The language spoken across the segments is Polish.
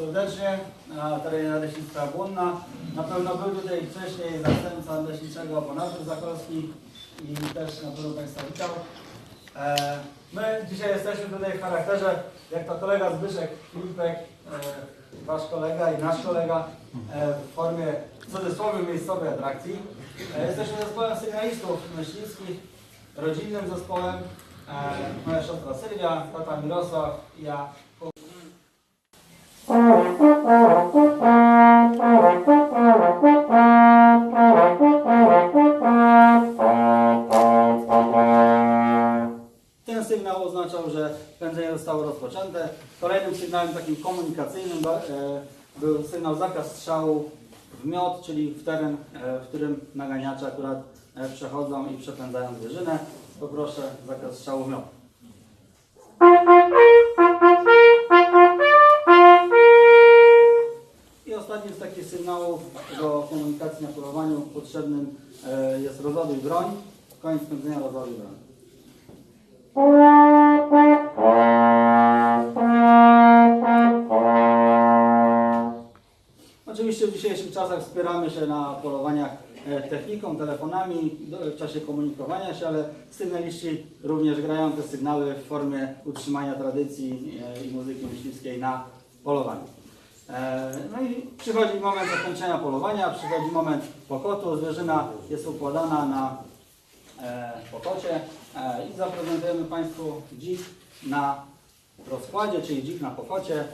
serdecznie na terenie Nadleśnictwa Błonna. Na pewno był tutaj wcześniej zastępca Nadleśniczego Pan Artur Zakolski i też na pewno Państwa witał. E, My dzisiaj jesteśmy tutaj w charakterze, jak to kolega Zbyszek Filipek, e, Wasz kolega i nasz kolega, e, w formie w cudzysłowie miejscowej atrakcji. Jesteśmy zespołem sygnalistów myśliwskich, rodzinnym zespołem. Moja siostra Sylwia, tata Mirosław ja. Sygnał oznaczał, że pędzenie zostało rozpoczęte. Kolejnym sygnałem takim komunikacyjnym e, był sygnał zakaz strzału w miot, czyli w teren, e, w którym naganiacze akurat e, przechodzą i przepędzają zwierzynę. Poproszę zakaz strzału w miot. I ostatnim z takich sygnałów do komunikacji na polowaniu potrzebnym jest rozładuj broń. Koniec pędzenia rozładuj broń. Dzisiejszych czasach wspieramy się na polowaniach e, techniką, telefonami w czasie komunikowania się, ale sygnaliści również grają te sygnały w formie utrzymania tradycji e, i muzyki myśliwskiej na polowaniu. E, No i przychodzi moment zakończenia polowania, przychodzi moment pokotu, zwierzyna jest układana na pokocie i zaprezentujemy Państwu dzik na rozkładzie, czyli dzik na pokocie.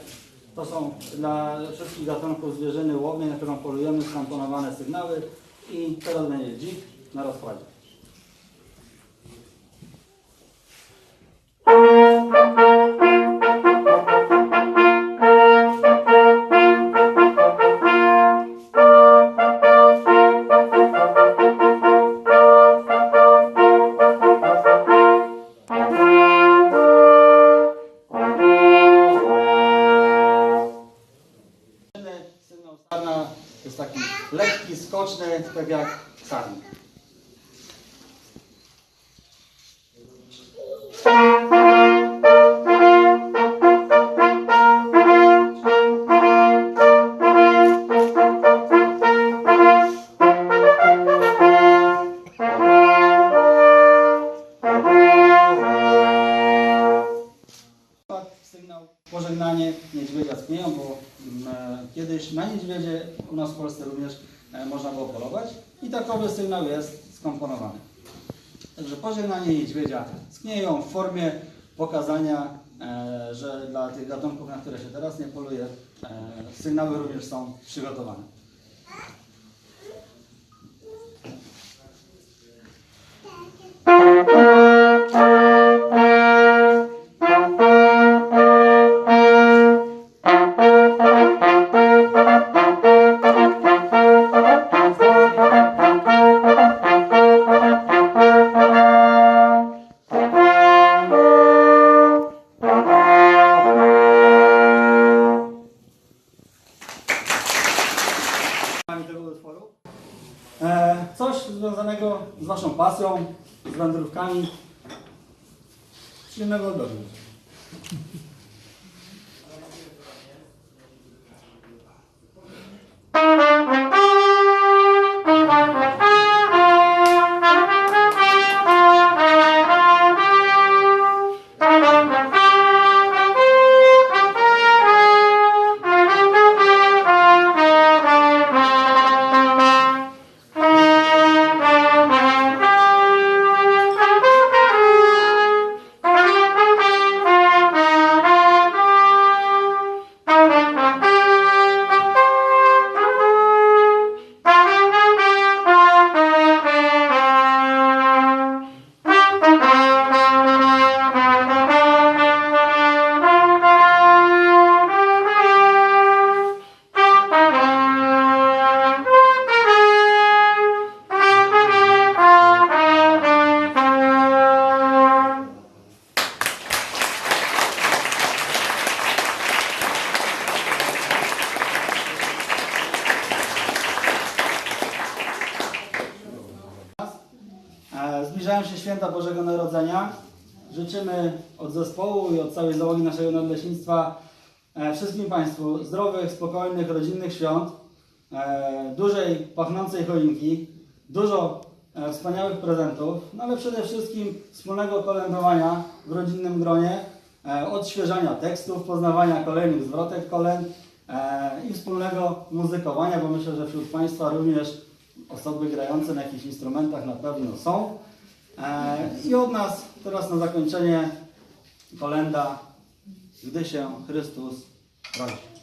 To są dla wszystkich gatunków zwierzyny łownie, na którą polujemy, skomponowane sygnały i teraz będzie dzik na rozkładzie. Jak kiedyś na niedźwiedzie u nas w Polsce również e, można było polować i takowy sygnał jest skomponowany. Także pożegnanie niedźwiedzia z knieją w formie pokazania, e, że dla tych gatunków, na które się teraz nie poluje, e, sygnały również są przygotowane. Z wędrówkami. Przyjemnego odbioru. Zbliżają się święta Bożego Narodzenia. Życzymy od zespołu i od całej załogi naszego nadleśnictwa e, wszystkim Państwu zdrowych, spokojnych, rodzinnych świąt, e, dużej, pachnącej choinki, dużo e, wspaniałych prezentów, no ale przede wszystkim wspólnego kolędowania w rodzinnym gronie, e, odświeżania tekstów, poznawania kolejnych zwrotek kolęd e, i wspólnego muzykowania, bo myślę, że wśród Państwa również osoby grające na jakichś instrumentach na pewno są. E, I od nas teraz na zakończenie kolenda, gdy się Chrystus rodzi.